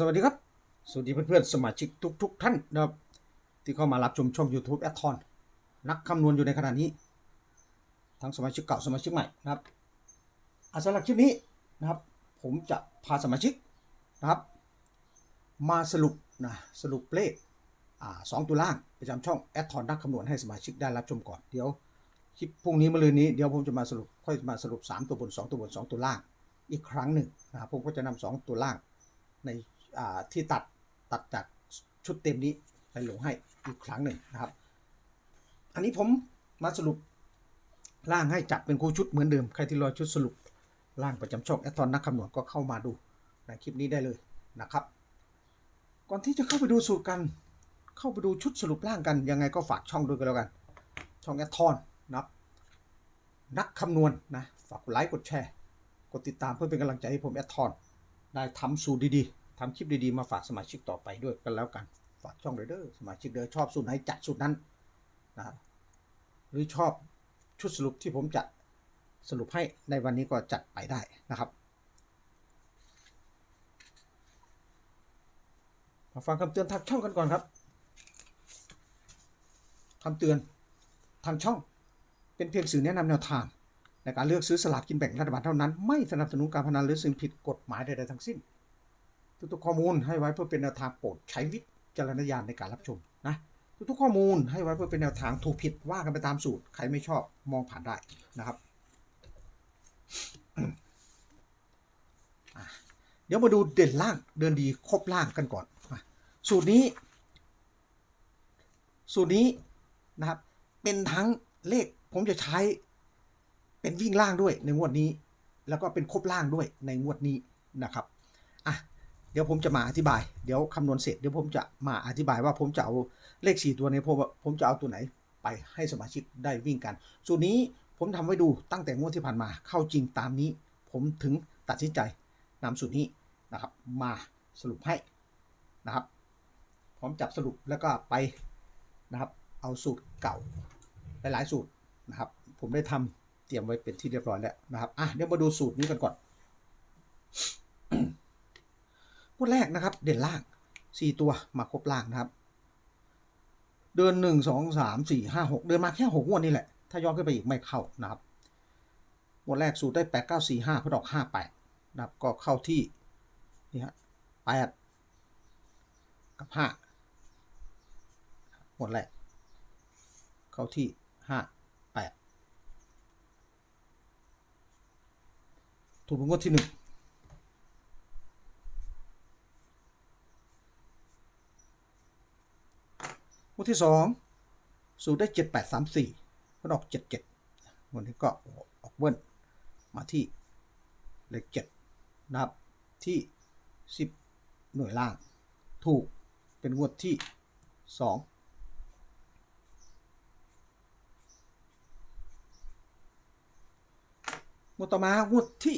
สวัสดีครับ สวัสดีเพื่อนๆ สมาชิกทุก ๆ ท่านนะครับ ที่เข้ามารับชมช่อง YouTube แอดทอนนักคำนวณอยู่ในขณะนี้ ทั้งสมาชิกเก่าสมาชิกใหม่นะครับอาสำหรับคลิปนี้นะครับ ผมจะพาสมาชิกนะครับ มาสรุปนะสรุปเลขสองตัวล่างประจำช่องแอดทอนนักคำนวณให้สมาชิกได้รับชมก่อนเดี๋ยวคลิปพรุ่งนี้มะรืนนี้เดี๋ยวผมจะมาสรุปค่อยมาสรุป 3 ตัวบน 2 ตัวบน 2 ตัวล่าง อีกครั้งหนึ่งนะครับผมก็จะนำสองตัวล่างใน ที่ตัดตัดจากชุดเต็มนี้ไปลงให้อีกครั้งหนึ่งนะครับ อันนี้ผมมาสรุปร่างให้จับเป็นคู่ชุดเหมือนเดิม ใครที่รอชุดสรุปร่างประจำช่องแอตทอนนักคำนวณก็เข้ามาดูในคลิปนี้ได้เลยนะครับ ก่อนที่จะเข้าไปดูสูตรกัน เข้าไปดูชุดสรุปร่างกันยังไงก็ฝากช่องด้วยกันแล้วกัน ช่องแอตทอนนะครับนักคำนวณนะฝากกดไลค์กดแชร์ กดติดตามเพื่อเป็นกำลังใจให้ผมแอดทอนได้ทำสูตรดีๆ ทำคลิปดีๆมาฝากสมาชิกต่อไปด้วยกันแล้วกัน ฝากช่องเด้อสมาชิกเด้อชอบสูตรไหนจัดสูตรนั้นนะครับหรือชอบชุดสรุปที่ผมจะสรุปให้ในวันนี้ก็จัดไปได้นะครับมาฟังคำเตือนทางช่องกันก่อนครับคำเตือนทางช่องเป็นเพียงสื่อแนะนำแนวทางในการเลือกซื้อสลากกินแบ่งรัฐบาลเท่านั้น ไม่สนับสนุนการพนันหรือสิ่งผิดกฎหมายใดๆทั้งสิ้น ทุกๆข้อมูลให้ไว้เพื่อเป็นแนวทางโปรดใช้วิจารณญาณในการรับชมนะทุกๆข้อมูลให้ไว้เพื่อเป็นแนวทางถูกผิดว่ากันไปตามสูตร ใครไม่ชอบมองผ่านได้นะครับเดี๋ยวมาดูเด่นล่างเดินดีครบล่างกันก่อน สูตรนี้ สูตรนี้นะครับ เป็นทั้งเลขผมจะใช้ เป็นวิ่งล่างด้วยในงวดนี้ แล้วก็เป็นครบล่างด้วยในงวดนี้นะครับ ดี๋ยวผมจะมาอธิบาย เดี๋ยวคำนวณเสร็จเดี๋ยวผมจะมาอธิบายว่าผมจะเอาเลข 4 ตัวนี้ผมผมจะเอาตัวไหนไปให้สมาชิกได้วิ่งกัน สูตรนี้ผมทำไว้ดูตั้งแต่งวดที่ผ่านมาเข้าจริงตามนี้ ผมถึงตัดสินใจนำสูตรนี้นะครับ มาสรุปให้นะครับพร้อมจับสรุปแล้วก็ไปนะครับ เอาสูตรเก่าหลายๆสูตรนะครับ ผมได้ทำเตรียมไว้เป็นที่เรียบร้อยแล้วนะครับอะเดี๋ยวมาดูสูตรนี้กันก่อน งวดแรกนะครับ เด่นล่าง 4 ตัวมาครบล่างนะครับ เดิน1 2 3 4 5 6 เดินมาแค่ 6 งวดนี่แหละ ถ้าย้อนขึ้นไปอีกไม่เข้านะครับงวดแรกสูตรได้ 8 9 4 5พอดอก 5 8นะครับ ก็เข้าที่นี่ฮะ8กับ 5 งวดแรก เข้าที่ห้าแปดถูกเป็นงวดที่หนึ่งงวด ที่สองสูตรได้เจ็ดแปดสามสี่ก็ออกเจ็ดเจ็ดวันนี้ก็ออกเบิ้ลมาที่เลขเจ็ดนะครับที่สิบหน่วยล่าง ถูกเป็นงวดที่สองงวดต่อมางวดที่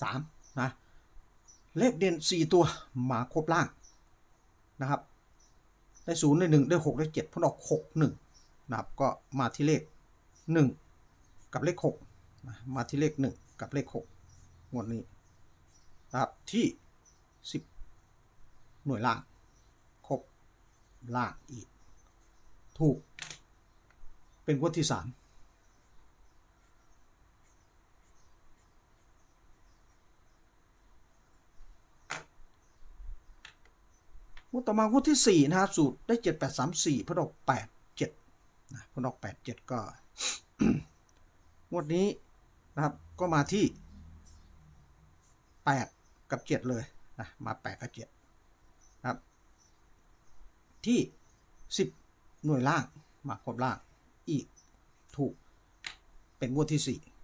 สามนะเลขเด่นสี่ตัวมาครบล่างนะครับ ได้ศูนย์ได้หนึ่งได้หกได้เจ็ดพ้นออกหกหนึ่งนะครับก็มาที่เลขหนึ่งกับเลขหกมาที่เลขหนึ่งกับเลขหกงวดนี้นะครับที่สิบหน่วยล่างครบล่างอีก ถูกเป็นงวดที่สามุต่อมาวุฒิที่ 4 นะครับ สูตรได้ 7 8 3 4พระดอก8 7นะพระดอก8 7 ก็งวดนี้นะครับก็มาที่ 8 กับ 7 เลยนะมา 8 กับ 7 นะครับ ที่ 10 หน่วยล่างมาครบล่างอีกถูกเป็นงวดที่ 4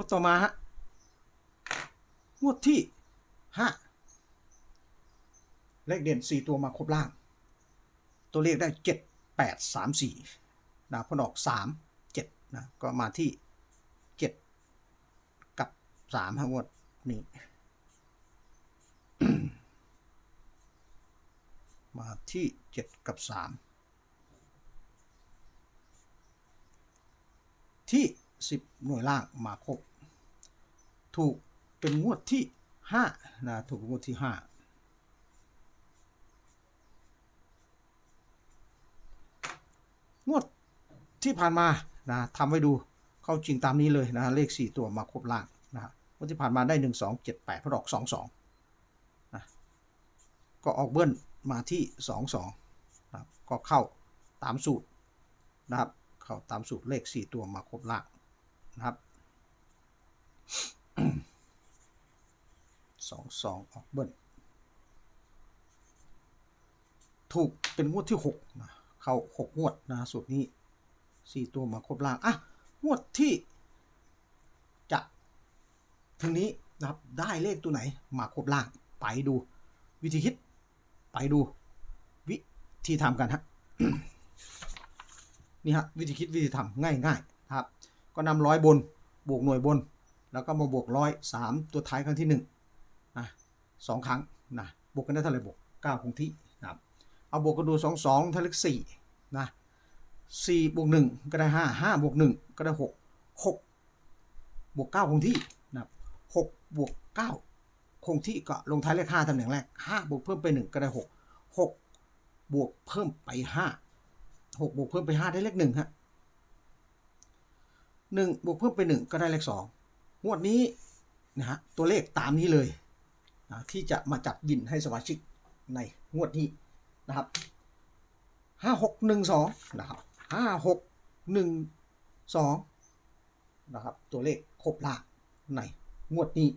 วดต่อมาฮะงวดที่ห้าเลขเด่นสี่ตัวมาครบล่าง ตัวเลขได้เจ็ดแปดสามสี่นะพออกสามเจ็ดนะก็มาที่เจ็ดกับสามฮะงวดนี้มาที่เจ็ดกับสามที่10หน่วยล่างมาครบ ถูกเป็นงวดที่5นะถูกงวดที่5งวดที่ผ่านมานะทำไว้ดูเข้าจริงตามนี้เลยนะเลข 4 ตัวมาครบล่างนะงวดที่ผ่านมาได้ 1 2 7 8พอดอก 2 2นะก็ออกเบิ้ลมาที่ 2 2นะก็เข้าตามสูตรนะครับเข้าตามสูตรเลข 4 ตัวมาครบล่างนะครับ สองสองออกเบิ้ลถูกเป็นงวดที่หกนะเข้าหกงวดนะสูตรนี้สี่ตัวมาครบล่าง อะ งวดที่ จะ ถึงนี้นะครับ ได้เลขตัวไหน มาครบล่าง ไปดู วิธีคิด ไปดู วิธีทำกันฮะ นี่ฮะ วิธีคิดวิธีทำง่ายง่ายๆนะครับ ก็นำร้อยบน บวกหน่วยบน แล้วก็มาบวกร้อยสามตัวท้ายครั้งที่หนึ่ง สองครั้งนะบวกกันได้เท่าไหร่บวกเก้าคงที่นะครับเอาบวกกันดูสองสองเท่าเลขสี่นะสี่บวกหนึ่งก็ได้ห้าห้าบวกหนึ่งก็ได้หกหกบวกเก้าคงที่นะครับหกบวกเก้าคงที่ก็ลงท้ายเลขห้าตำแหน่งแรกห้าบวกเพิ่มไปหนึ่งก็ได้หกหกบวกเพิ่มไปห้าหกบวกเพิ่มไปห้าได้เลขหนึ่งฮะหนึ่งบวกเพิ่มไปหนึ่งก็ได้เลขสองงวดนี้นะฮะตัวเลขตามนี้เลย ที่จะมาจับยินให้สมาชิกในงวดนี้นะครับห้าหกหนึ่งสองนะครับห้าหกหนึ่งสองนะครับ ตัวเลขครบล่างในงวดนี้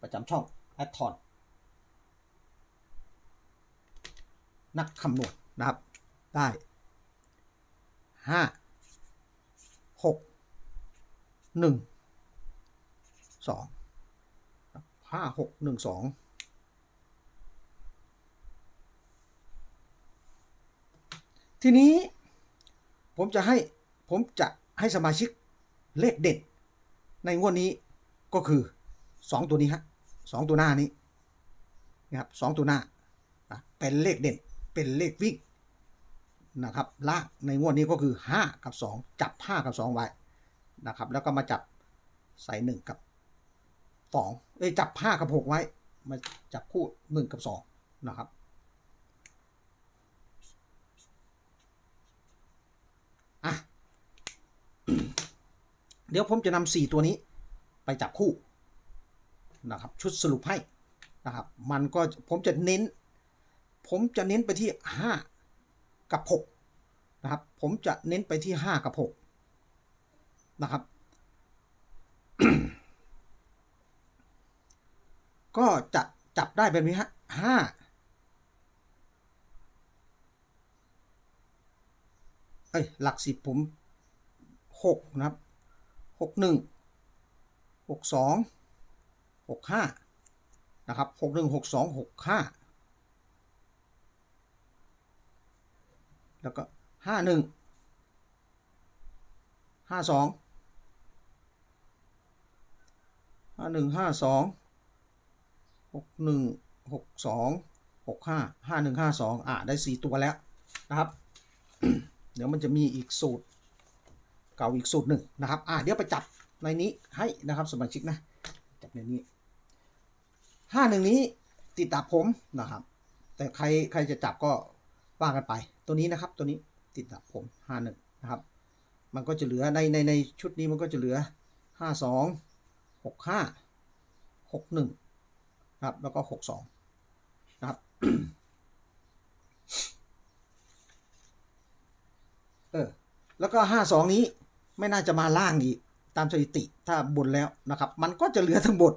ประจำช่องแอดทอนนักคำนวณนะครับ ได้ห้าหกหนึ่งสองห้าหกหนึ่งสอง ทีนี้ผมจะให้ผมจะให้สมาชิกเลขเด่นในงวดนี้ก็คือสองตัวนี้ฮะสองตัวหน้านี้นะครับสองตัวหน้าเป็นเลขเด่นเป็นเลขวิ่งนะครับลางในงวดนี้ก็คือ 5 กับ 2 จับ 5 กับ 2 ไว้นะครับ แล้วก็มาจับใส่หนึ่งกับสองเอ้ยจับห้ากับหกไว้ มาจับคู่หนึ่งกับสองนะครับ อะ เดี๋ยวผมจะนำสี่ตัวนี้ไปจับคู่นะครับชุดสรุปให้นะครับมันก็ผมจะเน้น ผมจะเน้นไปที่ห้ากับหกนะครับผมจะเน้นไปที่ห้ากับหกนะครับก็จะจับได้แบบนี้ฮะห้าเอ้ยหลักสิบผมหกนะครับ หกหนึ่งหกสองหกห้านะครับหกหนึ่งหกสองหกห้าแล้วก็ห้าหนึ่งห้าสองห้าหนึ่งห้าสองหกหนึ่งหกสองหกห้าห้าหนึ่งห้าสองอะ ได้สี่ตัวแล้วนะครับ เดี๋ยวมันจะมีอีกสูตร เก่าอีกสูตรหนึ่งนะครับอะเดี๋ยวไปจับในนี้ให้นะครับสมาชิกนะ จับในนี้ห้าหนึ่งนี้ติดตับผมนะครับ แต่ใครใครจะจับก็ว่ากันไป ตัวนี้นะครับตัวนี้ติดตับผมห้าหนึ่งนะครับ มันก็จะเหลือในในในชุดนี้มันก็จะเหลือห้าสองหกห้าหกหนึ่งครับแล้วก็หกสองนะครับเออแล้วก็ห้าสองนี้ ไม่น่าจะมาล่างอีก ตามสถิติถ้าบนแล้วนะครับ มันก็จะเหลือทั้งหมด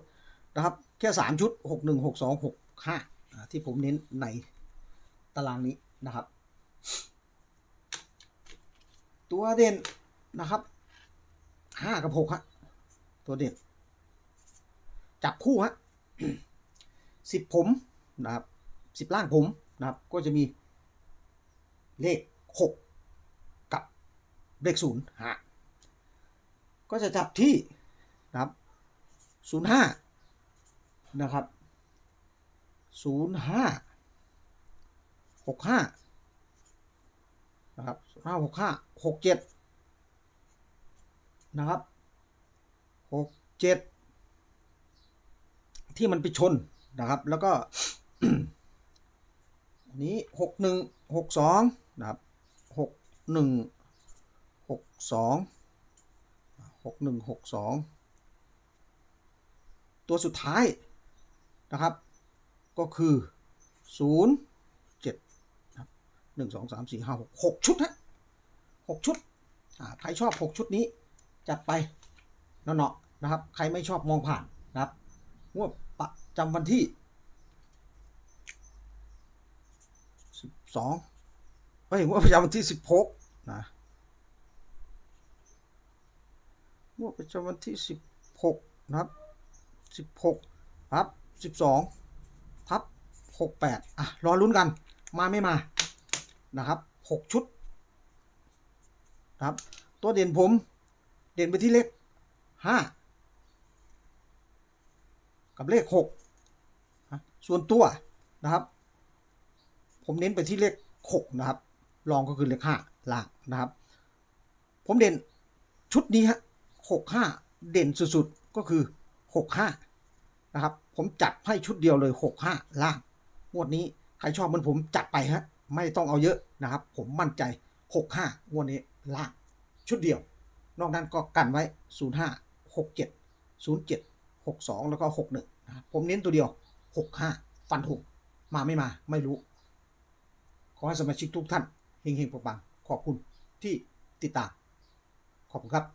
นะครับ แค่สามชุดหกหนึ่งหกสองหกห้าที่ผมเน้นในตารางนี้นะครับ ตัวเด่นนะครับห้ากับหกฮะตัวเด่น จับคู่ฮะสิบผมนะครับสิบล่างผมนะครับ ก็จะมีเลขหกกับเลขศูนย์ฮะ ก็จะจับที่นะครับศูนย์ห้านะครับศูนย์ห้าหกห้านะครับห้าหกห้าหกเจ็ดนะครับหกเจ็ดที่มันไปชนนะครับ แล้วก็อันนี้หกหนึ่งหกสองนะครับหกหนึ่งหกสอง หกหนึ่งหกสองตัวสุดท้ายนะครับ ก็คือศูนย์เจ็ดหนึ่งสองสามสี่ห้าหกหกชุดฮะหกชุดใครชอบหกชุดนี้ จัดไปเนาะๆนะครับ ใครไม่ชอบมองผ่านนะครับงวดประจำวันที่สิบสองเฮ้ยงวดประจำวันที่สิบหกนะง วดประจำวันที่สิบหกนะครับสิบหกครับสิบสองทับหกแปดอะรอลุ้นกันมาไม่มานะครับหกชุดนะครับ ตัวเด่นผม เด่นไปที่เลขห้ากับเลขหกส่วนตัวนะครับ ผมเน้นไปที่เลขหกนะครับรองก็คือเลขห้าล่างนะครับ ผมเด่นชุดนี้ฮะ หกห้าเด่นสุดๆ ก็คือหกห้านะครับ ผมจัดให้ชุดเดียวเลยหกห้าล่าง งวดนี้ใครชอบเหมือนผมจัดไปฮะ ไม่ต้องเอาเยอะนะครับ ผมมั่นใจหกหางวดนี้ล่าง ชุดเดียว นอกนั้นก็กันไว้ 0 5 6 7 0 7 6 2 แล้วก็ 6 1นะผมเน้นตัวเดียว 6 5 ฟันถูกมาไม่มาไม่รู้ ขอให้สมาชิกทุกท่านเฮงๆปังๆขอบคุณที่ติดตาม ขอบคุณครับ